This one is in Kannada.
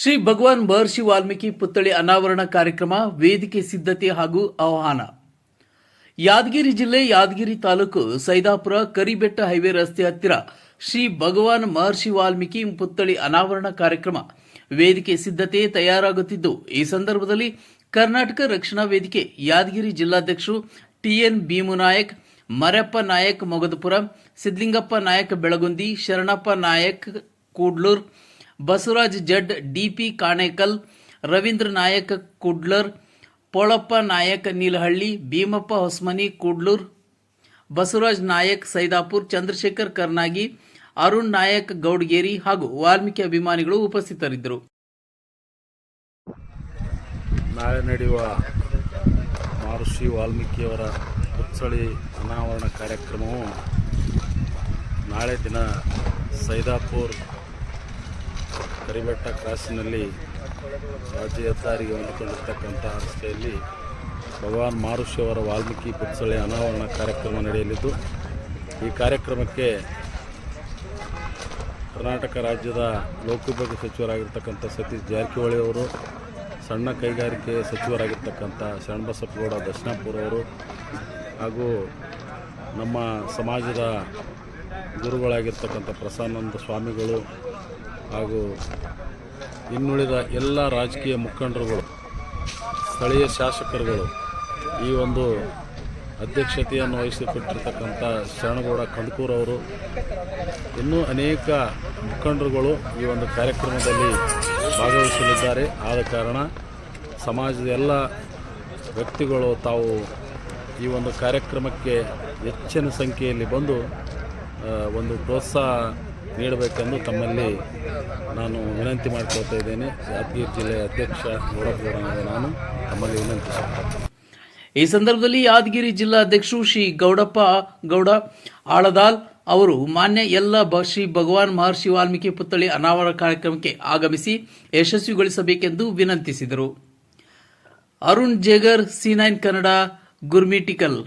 ಶ್ರೀ ಭಗವಾನ್ ಮಹರ್ಷಿ ವಾಲ್ಮೀಕಿ ಪುತ್ಥಳಿ ಅನಾವರಣ ಕಾರ್ಯಕ್ರಮ, ವೇದಿಕೆ ಸಿದ್ಧತೆ ಹಾಗೂ ಆಹ್ವಾನ. ಯಾದಗಿರಿ ಜಿಲ್ಲೆ ಯಾದಗಿರಿ ತಾಲೂಕು ಸೈದಾಪುರ ಕರಿಬೆಟ್ಟ ಹೈವೇ ರಸ್ತೆ ಹತ್ತಿರ ಶ್ರೀ ಭಗವಾನ್ ಮಹರ್ಷಿ ವಾಲ್ಮೀಕಿ ಪುತ್ಥಳಿ ಅನಾವರಣ ಕಾರ್ಯಕ್ರಮ ವೇದಿಕೆ ಸಿದ್ಧತೆ ತಯಾರಾಗುತ್ತಿದ್ದು, ಈ ಸಂದರ್ಭದಲ್ಲಿ ಕರ್ನಾಟಕ ರಕ್ಷಣಾ ವೇದಿಕೆ Yadgir ಜಿಲ್ಲಾಧ್ಯಕ್ಷರು TN Bhimu Nayak Marappa Nayak Mogadapur, Sidlingappa Nayak Belagundi, Sharanappa Nayak Kudlur Basavaraj Z, DP Kanekal, Ravindra Nayak Kudlar, Polappa Nayak Neelahalli, Bhimappa Hosmani Kudlur, Basavaraj Nayak Saidapur, Chandrashekar Karnagi, Arun Nayak Goudgeri ಹಾಗೂ ವಾಲ್ಮೀಕಿ ಅಭಿಮಾನಿಗಳು ಉಪಸ್ಥಿತರಿದ್ದರು. ನಾಳೆ ನಡೆಯುವ ಮಹರ್ಷಿ ವಾಲ್ಮೀಕಿಯವರ ಪುತ್ಥಳಿ ಅನಾವರಣ ಕಾರ್ಯಕ್ರಮವು ನಾಳೆ ದಿನ ಸೈದಾಪುರ್ ಕರಿಬೆಟ್ಟ ಕ್ರಾಸಿನಲ್ಲಿ ರಾಜ್ಯ ಹೆದ್ದಾರಿಗೆ ಹೊಂದಿಕೊಂಡಿರ್ತಕ್ಕಂಥ ರಸ್ತೆಯಲ್ಲಿ ಭಗವಾನ್ ಮಹರ್ಷಿಯವರ ವಾಲ್ಮೀಕಿ ಪುತ್ಸಳೆ ಅನಾವರಣ ಕಾರ್ಯಕ್ರಮ ನಡೆಯಲಿದ್ದು, ಈ ಕಾರ್ಯಕ್ರಮಕ್ಕೆ ಕರ್ನಾಟಕ ರಾಜ್ಯದ ಲೋಕೋಪಯೋಗಿ ಸಚಿವರಾಗಿರ್ತಕ್ಕಂಥ ಸತೀಶ್ ಜಾರಕಿಹೊಳಿ ಅವರು, ಸಣ್ಣ ಕೈಗಾರಿಕೆ ಸಚಿವರಾಗಿರ್ತಕ್ಕಂಥ ಶರಣಬಸಪ್ಪಗೌಡ ಅವರು ಹಾಗೂ ನಮ್ಮ ಸಮಾಜದ ಗುರುಗಳಾಗಿರ್ತಕ್ಕಂಥ ಪ್ರಸನ್ನಂದ ಸ್ವಾಮಿಗಳು ಹಾಗೂ ಇನ್ನುಳಿದ ಎಲ್ಲ ರಾಜಕೀಯ ಮುಖಂಡರುಗಳು, ಸ್ಥಳೀಯ ಶಾಸಕರುಗಳು ಈ ಒಂದು ಅಧ್ಯಕ್ಷತೆಯನ್ನು ವಹಿಸಿಕೊಟ್ಟಿರ್ತಕ್ಕಂಥ ಶರಣಗೌಡ ಕಂದಕೂರವರು ಇನ್ನೂ ಅನೇಕ ಮುಖಂಡರುಗಳು ಈ ಒಂದು ಕಾರ್ಯಕ್ರಮದಲ್ಲಿ ಭಾಗವಹಿಸಲಿದ್ದಾರೆ. ಆದ ಕಾರಣ ಸಮಾಜದ ಎಲ್ಲ ವ್ಯಕ್ತಿಗಳು ತಾವು ಈ ಒಂದು ಕಾರ್ಯಕ್ರಮಕ್ಕೆ ಹೆಚ್ಚಿನ ಸಂಖ್ಯೆಯಲ್ಲಿ ಬಂದು ಒಂದು ಪ್ರೋತ್ಸಾಹ ನೀಡಬೇಕೆಂದು ತಮ್ಮಲ್ಲಿ ನಾನು ವಿನಂತಿ ಮಾಡಿಕೊಳ್ತಾ ಇದ್ದೇನೆ. ಯಾದಗಿರಿ ಜಿಲ್ಲೆಯ ಅಧ್ಯಕ್ಷ ಗೌಡಪುರ ನಾನು ತಮ್ಮಲ್ಲಿ ವಿನಂತಿಸುತ್ತೇನೆ ಈ ಸಂದರ್ಭದಲ್ಲಿ ಯಾದಗಿರಿ ಜಿಲ್ಲಾಧ್ಯಕ್ಷರು ಶ್ರೀ ಗೌಡಪ್ಪ ಗೌಡ ಆಳದಾಲ್ ಅವರು ಮಾನ್ಯ ಎಲ್ಲ ಶ್ರೀ ಭಗವಾನ್ ಮಹರ್ಷಿ ವಾಲ್ಮೀಕಿ ಪುತ್ಥಳಿ ಅನಾವರಣ ಕಾರ್ಯಕ್ರಮಕ್ಕೆ ಆಗಮಿಸಿ ಯಶಸ್ವಿಗೊಳಿಸಬೇಕೆಂದು ವಿನಂತಿಸಿದರು. Arun Jegar, C nine Kannada Gurmitkal